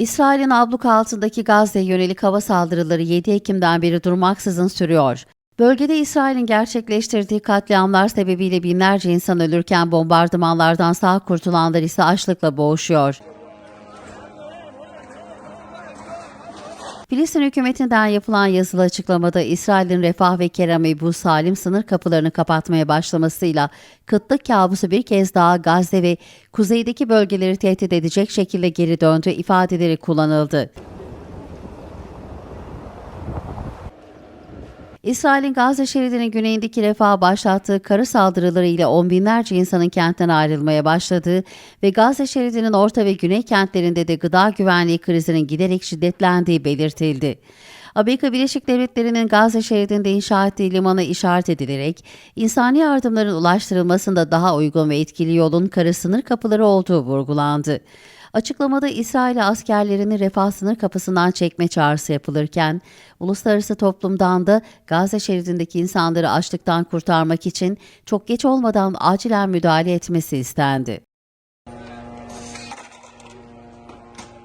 İsrail'in abluka altındaki Gazze'ye yönelik hava saldırıları 7 Ekim'den beri durmaksızın sürüyor. Bölgede İsrail'in gerçekleştirdiği katliamlar sebebiyle binlerce insan ölürken bombardımanlardan sağ kurtulanlar ise açlıkla boğuşuyor. Filistin hükümetinden yapılan yazılı açıklamada İsrail'in Refah ve Kerem Ebu Salim sınır kapılarını kapatmaya başlamasıyla kıtlık kabusu bir kez daha Gazze ve kuzeydeki bölgeleri tehdit edecek şekilde geri döndü ifadeleri kullanıldı. İsrail'in Gazze şeridinin güneyindeki refaha başlattığı karı saldırıları ile on binlerce insanın kentten ayrılmaya başladığı ve Gazze şeridinin orta ve güney kentlerinde de gıda güvenliği krizinin giderek şiddetlendiği belirtildi. Amerika Birleşik Devletleri'nin Gazze şeridinde inşa ettiği limana işaret edilerek insani yardımların ulaştırılmasında daha uygun ve etkili yolun karı sınır kapıları olduğu vurgulandı. Açıklamada İsrail askerlerini refah sınır kapısından çekme çağrısı yapılırken, uluslararası toplumdan da Gazze şeridindeki insanları açlıktan kurtarmak için çok geç olmadan acilen müdahale etmesi istendi.